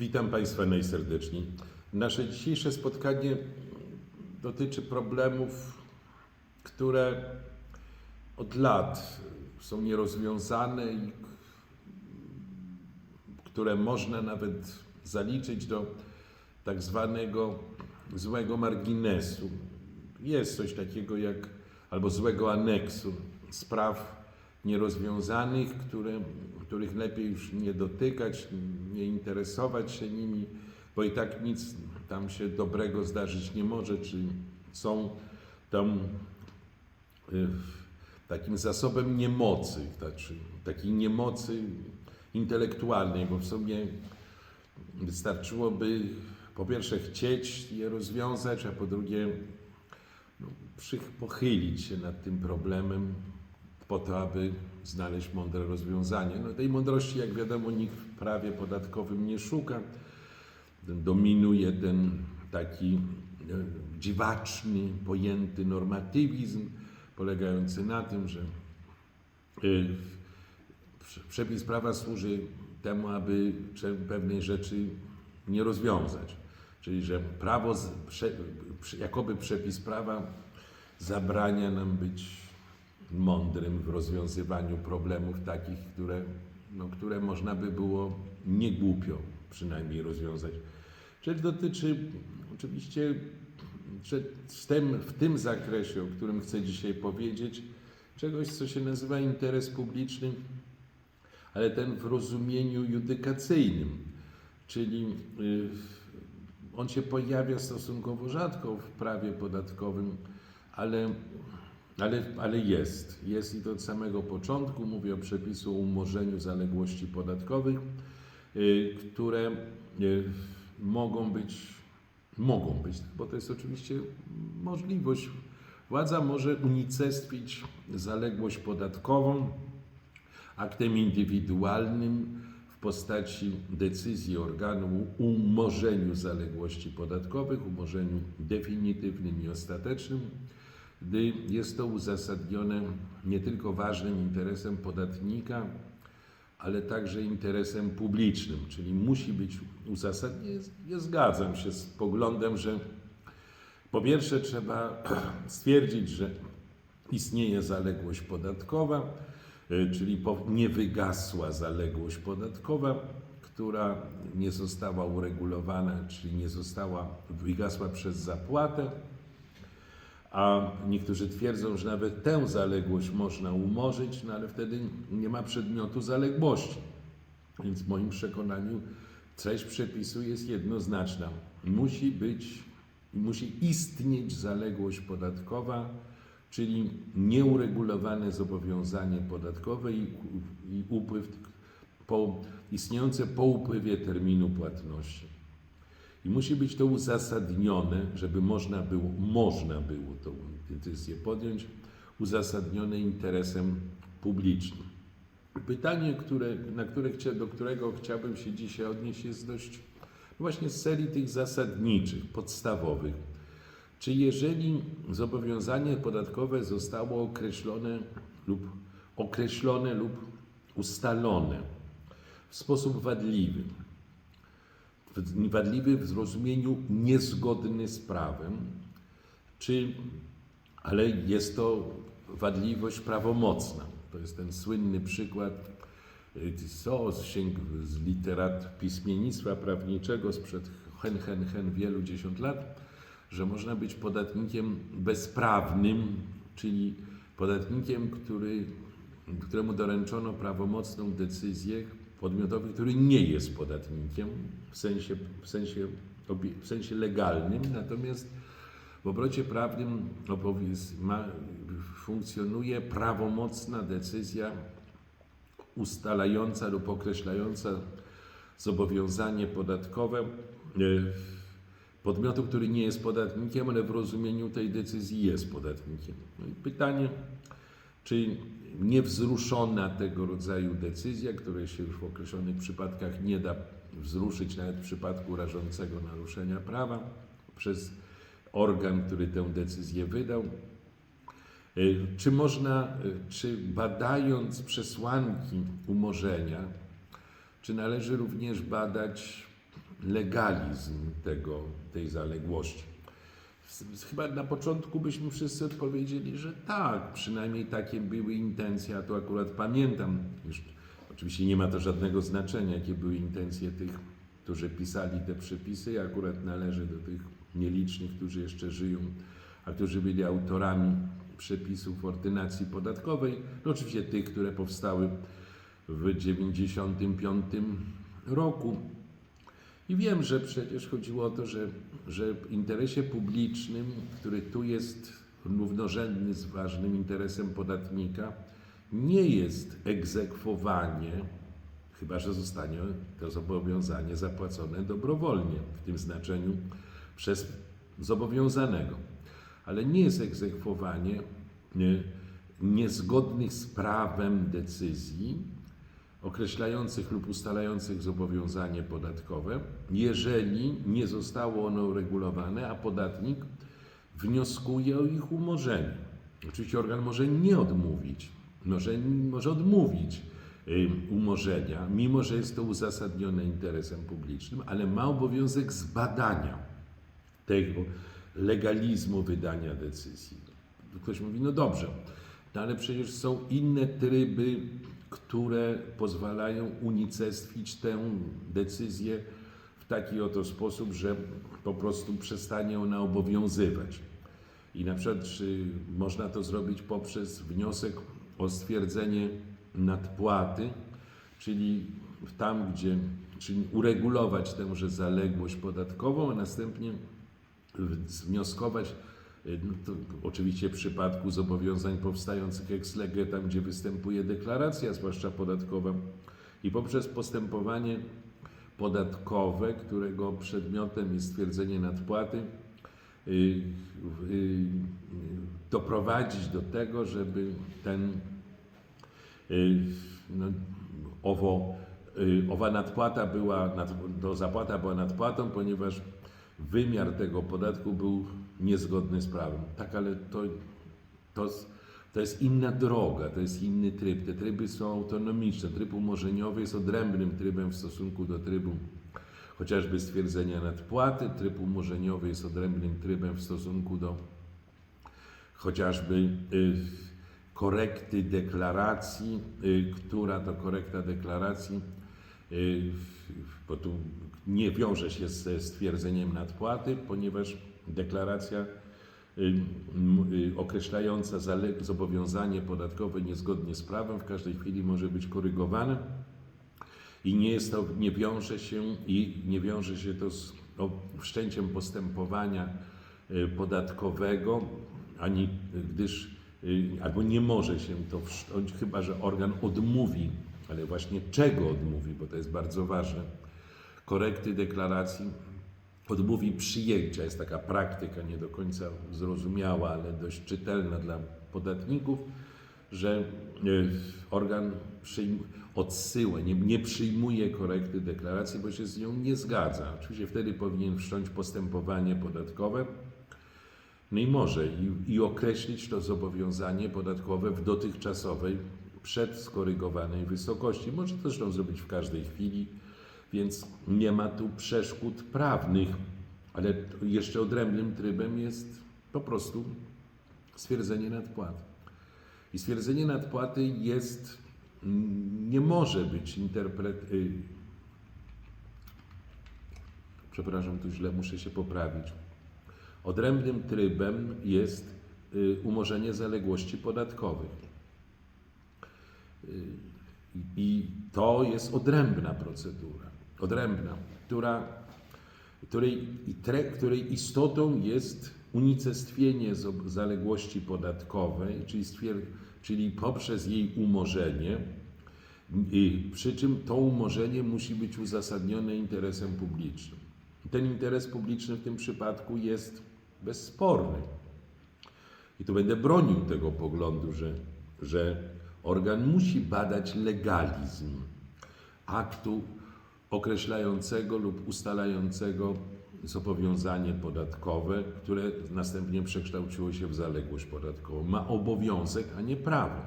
Witam Państwa najserdeczniej. Nasze dzisiejsze spotkanie dotyczy problemów, które od lat są nierozwiązane i które można nawet zaliczyć do tak zwanego złego marginesu. Jest coś takiego jak albo złego aneksu spraw nierozwiązanych, które, których lepiej już nie dotykać, nie interesować się nimi, bo i tak nic tam się dobrego zdarzyć nie może, czy są tam y, takim zasobem niemocy, znaczy takiej niemocy intelektualnej, bo w sumie wystarczyłoby po pierwsze chcieć je rozwiązać, a po drugie no, pochylić się nad tym problemem po to, aby znaleźć mądre rozwiązanie. No, tej mądrości, jak wiadomo, nikt w prawie podatkowym nie szuka. Dominuje ten taki e, dziwaczny, pojęty normatywizm, polegający na tym, że y, przepis prawa służy temu, aby pewnej rzeczy nie rozwiązać. Czyli, że prawo, jakoby przepis prawa zabrania nam być mądrym w rozwiązywaniu problemów takich, które, no, które można by było nie głupio przynajmniej rozwiązać. Rzecz dotyczy oczywiście, z tym, w tym zakresie, o którym chcę dzisiaj powiedzieć, czegoś, co się nazywa interes publiczny, ale ten w rozumieniu judykacyjnym, czyli y, on się pojawia stosunkowo rzadko w prawie podatkowym, ale, ale, ale jest. Jest i to od samego początku. Mówię o przepisu o umorzeniu zaległości podatkowych, y, które y, mogą być, mogą być, bo to jest oczywiście możliwość. Władza może unicestwić zaległość podatkową aktem indywidualnym w postaci decyzji organu o umorzeniu zaległości podatkowych, umorzeniu definitywnym i ostatecznym, gdy jest to uzasadnione nie tylko ważnym interesem podatnika, ale także interesem publicznym, czyli musi być uzasadnione. Ja zgadzam się z poglądem, że po pierwsze trzeba stwierdzić, że istnieje zaległość podatkowa, y, czyli nie wygasła zaległość podatkowa, która nie została uregulowana, czyli nie została, wygasła przez zapłatę, a niektórzy twierdzą, że nawet tę zaległość można umorzyć, no ale wtedy nie ma przedmiotu zaległości. Więc w moim przekonaniu treść przepisu jest jednoznaczna. Musi być, musi istnieć zaległość podatkowa, czyli nieuregulowane zobowiązanie podatkowe i, i upływ po, istniejące po upływie terminu płatności. I musi być to uzasadnione, żeby można było, można było tą decyzję podjąć, uzasadnione interesem publicznym. Pytanie, które, na które, do którego chciałbym się dzisiaj odnieść, jest dość właśnie z serii tych zasadniczych, podstawowych. Czy jeżeli zobowiązanie podatkowe zostało określone lub określone lub ustalone w sposób wadliwy, wadliwy w zrozumieniu niezgodny z prawem, czy, ale jest to wadliwość prawomocna. To jest ten słynny przykład y, co z, księg, z literat pismiennictwa prawniczego sprzed hen, hen, hen wielu dziesiąt lat, że można być podatnikiem bezprawnym, czyli podatnikiem, który, któremu doręczono prawomocną decyzję podmiotowy, który nie jest podatnikiem w sensie, w sensie, w sensie legalnym, natomiast w obrocie prawnym ma, funkcjonuje prawomocna decyzja ustalająca lub określająca zobowiązanie podatkowe e, podmiotu, który nie jest podatnikiem, ale w rozumieniu tej decyzji jest podatnikiem. No i pytanie, czy niewzruszona tego rodzaju decyzja, której się już w określonych przypadkach nie da wzruszyć, nawet w przypadku rażącego naruszenia prawa, przez organ, który tę decyzję wydał, Y, Czy można, y, czy badając przesłanki umorzenia, czy należy również badać legalizm tego, tej zaległości. Chyba na początku byśmy wszyscy odpowiedzieli, że tak, przynajmniej takie były intencje, a to akurat pamiętam. Już, oczywiście nie ma to żadnego znaczenia, jakie były intencje tych, którzy pisali te przepisy. Ja akurat należę do tych nielicznych, którzy jeszcze żyją, a którzy byli autorami przepisów ordynacji podatkowej. No oczywiście tych, które powstały w 1995 roku. I wiem, że przecież chodziło o to, że, że w interesie publicznym, który tu jest równorzędny z ważnym interesem podatnika, nie jest egzekwowanie, chyba że zostanie to zobowiązanie zapłacone dobrowolnie, w tym znaczeniu przez zobowiązanego. Ale nie jest egzekwowanie nie, niezgodnych z prawem decyzji, określających lub ustalających zobowiązanie podatkowe, jeżeli nie zostało ono uregulowane, a podatnik wnioskuje o ich umorzenie. Oczywiście organ może nie odmówić, może, może odmówić umorzenia, mimo że jest to uzasadnione interesem publicznym, ale ma obowiązek zbadania tego legalizmu wydania decyzji. Ktoś mówi, no dobrze, no ale przecież są inne tryby, które pozwalają unicestwić tę decyzję w taki oto sposób, że po prostu przestanie ona obowiązywać. I na przykład można to zrobić poprzez wniosek o stwierdzenie nadpłaty, czyli tam, gdzie, czyli uregulować tęże zaległość podatkową, a następnie wnioskować, no to oczywiście w przypadku zobowiązań powstających ex lege, tam gdzie występuje deklaracja, zwłaszcza podatkowa, i poprzez postępowanie podatkowe, którego przedmiotem jest stwierdzenie nadpłaty, y, y, doprowadzić do tego, żeby ten y, no, owo, y, owa nadpłata była, to zapłata była nadpłatą, ponieważ wymiar tego podatku był niezgodny z prawem. Tak, ale to, to, to jest inna droga, to jest inny tryb. Te tryby są autonomiczne. Tryb umorzeniowy jest odrębnym trybem w stosunku do trybu chociażby stwierdzenia nadpłaty. Tryb umorzeniowy jest odrębnym trybem w stosunku do chociażby y, korekty deklaracji, y, która to korekta deklaracji, y, bo tu nie wiąże się ze stwierdzeniem nadpłaty, ponieważ deklaracja y, y, określająca zobowiązanie podatkowe niezgodnie z prawem w każdej chwili może być korygowane i nie jest to, nie wiąże się i nie wiąże się to z wszczęciem postępowania y, podatkowego, ani gdyż albo nie może się to wszcząć, chyba że organ odmówi, ale właśnie czego odmówi, bo to jest bardzo ważne. Korekty deklaracji odmówi przyjęcia. Jest taka praktyka nie do końca zrozumiała, ale dość czytelna dla podatników, że y, organ odsyła, nie, nie przyjmuje korekty deklaracji, bo się z nią nie zgadza. Oczywiście wtedy powinien wszcząć postępowanie podatkowe. No i może i, i określić to zobowiązanie podatkowe w dotychczasowej, przedskorygowanej wysokości. Może to zresztą zrobić w każdej chwili, więc nie ma tu przeszkód prawnych, ale jeszcze odrębnym trybem jest po prostu stwierdzenie nadpłaty. I stwierdzenie nadpłaty jest, nie może być interpret... y, Przepraszam, tu źle muszę się poprawić. Odrębnym trybem jest y, umorzenie zaległości podatkowych. Y, I to jest odrębna procedura, odrębna, która, której, tre, której istotą jest unicestwienie zaległości podatkowej, czyli, czyli poprzez jej umorzenie, i przy czym to umorzenie musi być uzasadnione interesem publicznym. Ten interes publiczny w tym przypadku jest bezsporny. I tu będę bronił tego poglądu, że, że organ musi badać legalizm aktu określającego lub ustalającego zobowiązanie podatkowe, które następnie przekształciło się w zaległość podatkową. Ma obowiązek, a nie prawo.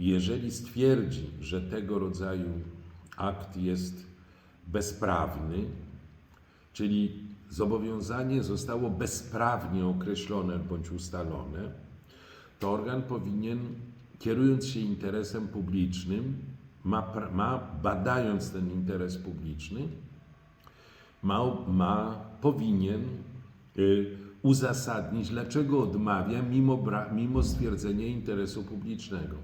Jeżeli stwierdzi, że tego rodzaju akt jest bezprawny, czyli zobowiązanie zostało bezprawnie określone bądź ustalone, to organ powinien, kierując się interesem publicznym, ma, ma badając ten interes publiczny, ma, ma powinien y, uzasadnić, dlaczego odmawia mimo, bra, mimo stwierdzenia interesu publicznego.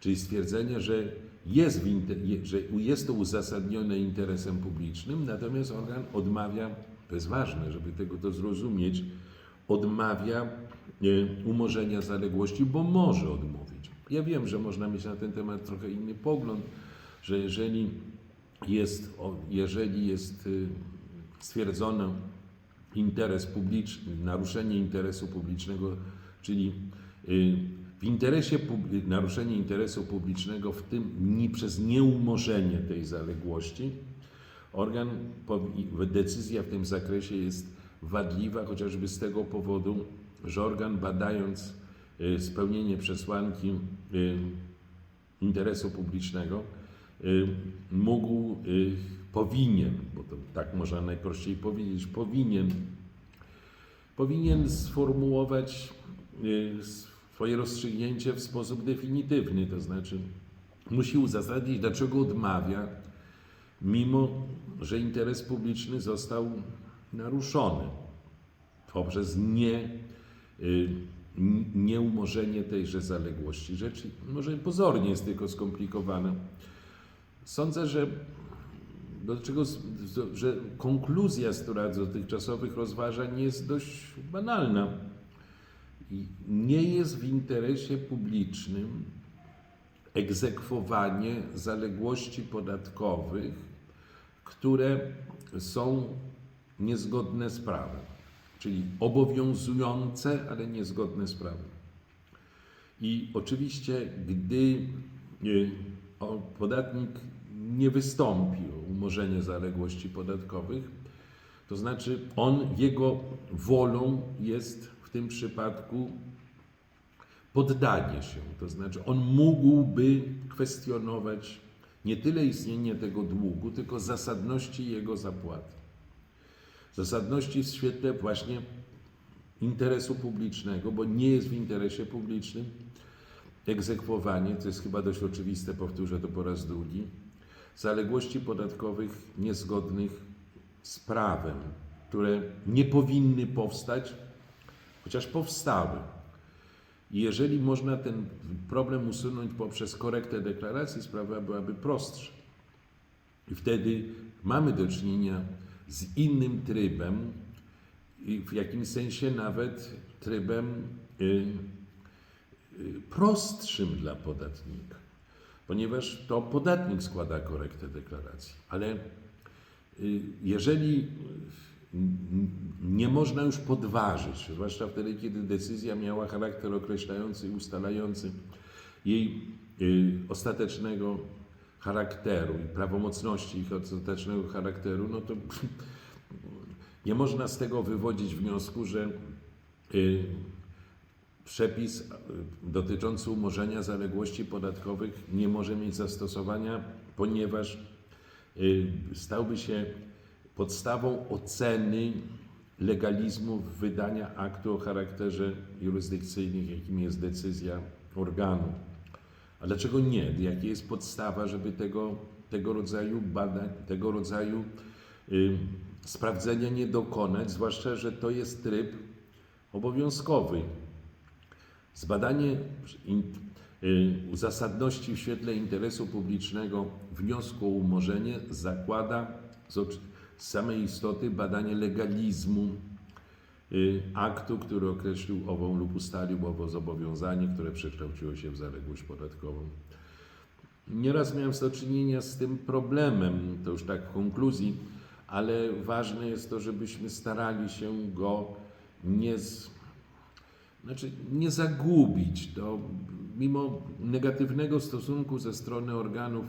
Czyli stwierdzenie, że jest, inter, że jest to uzasadnione interesem publicznym, natomiast organ odmawia, to jest ważne, żeby tego to zrozumieć, odmawia y, umorzenia zaległości, bo może odmówić. Ja wiem, że można mieć na ten temat trochę inny pogląd, że jeżeli jest, jeżeli jest y, stwierdzono interes publiczny, naruszenie interesu publicznego, czyli y, w interesie, naruszenie interesu publicznego, w tym ni przez nieumorzenie tej zaległości, organ, decyzja w tym zakresie jest wadliwa, chociażby z tego powodu, że organ badając spełnienie przesłanki y, interesu publicznego, y, mógł, y, powinien, bo to tak można najprościej powiedzieć, powinien, powinien sformułować y, swoje rozstrzygnięcie w sposób definitywny, to znaczy musi uzasadnić, dlaczego odmawia, mimo że interes publiczny został naruszony poprzez nie, y, nieumorzenie tejże zaległości. Rzecz może pozornie jest tylko skomplikowana. Sądzę, że do czego, że konkluzja z dotychczasowych rozważań jest dość banalna. Nie jest w interesie publicznym egzekwowanie zaległości podatkowych, które są niezgodne z prawem, czyli obowiązujące, ale niezgodne z prawem. I oczywiście, gdy y, podatnik nie wystąpi o umorzenie zaległości podatkowych, to znaczy on, jego wolą jest w tym przypadku poddanie się. To znaczy on mógłby kwestionować nie tyle istnienie tego długu, tylko zasadności jego zapłaty. Zasadności w świetle właśnie interesu publicznego, bo nie jest w interesie publicznym egzekwowanie, to jest chyba dość oczywiste, powtórzę to po raz drugi, zaległości podatkowych niezgodnych z prawem, które nie powinny powstać, chociaż powstały. I jeżeli można ten problem usunąć poprzez korektę deklaracji, sprawa byłaby prostsza. I wtedy mamy do czynienia z innym trybem i w jakimś sensie nawet trybem y, y, prostszym dla podatnika, ponieważ to podatnik składa korektę deklaracji. Ale y, jeżeli nie można już podważyć, zwłaszcza wtedy, kiedy decyzja miała charakter określający ustalający jej ostatecznego charakteru i prawomocności ich ostatecznego charakteru, no to nie można z tego wywodzić wniosku, że y, przepis y, dotyczący umorzenia zaległości podatkowych nie może mieć zastosowania, ponieważ y, stałby się podstawą oceny legalizmu wydania aktu o charakterze jurysdykcyjnym, jakim jest decyzja organu. A dlaczego nie? Jaka jest podstawa, żeby tego, tego rodzaju badań, tego rodzaju y, sprawdzenia nie dokonać, zwłaszcza, że to jest tryb obowiązkowy. Zbadanie in, y, zasadności w świetle interesu publicznego wniosku o umorzenie zakłada z, z samej istoty badanie legalizmu aktu, który określił ową lub ustalił owo zobowiązanie, które przekształciło się w zaległość podatkową. Nieraz miałem do czynienia z tym problemem, to już tak w konkluzji, ale ważne jest to, żebyśmy starali się go nie, z, znaczy nie zagubić. To mimo negatywnego stosunku ze strony organów,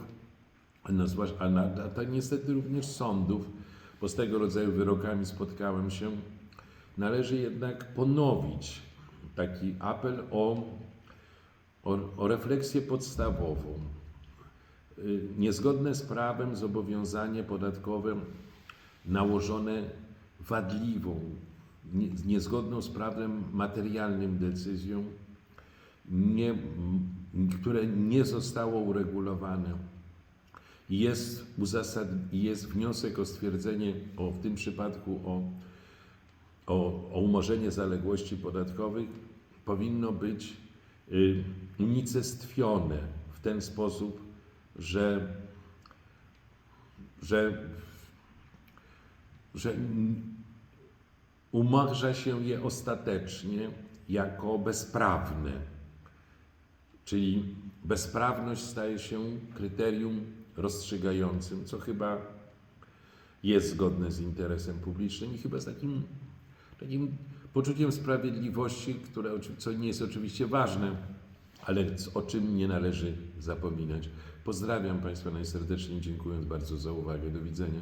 a, no, zwłasz- a, a tak niestety również sądów, bo z tego rodzaju wyrokami spotkałem się, należy jednak ponowić taki apel o, o, o refleksję podstawową. Y, Niezgodne z prawem zobowiązanie podatkowe nałożone wadliwą, nie, niezgodną z prawem materialnym decyzją, nie, które nie zostało uregulowane. Jest, jest wniosek o stwierdzenie, o, w tym przypadku o, o, o umorzenie zaległości podatkowych, powinno być y, unicestwione w ten sposób, że, że, że umarza się je ostatecznie jako bezprawne. Czyli bezprawność staje się kryterium rozstrzygającym, co chyba jest zgodne z interesem publicznym i chyba z takim, takim poczuciem sprawiedliwości, które, co nie jest oczywiście ważne, ale o czym nie należy zapominać. Pozdrawiam Państwa najserdeczniej, dziękując bardzo za uwagę. Do widzenia.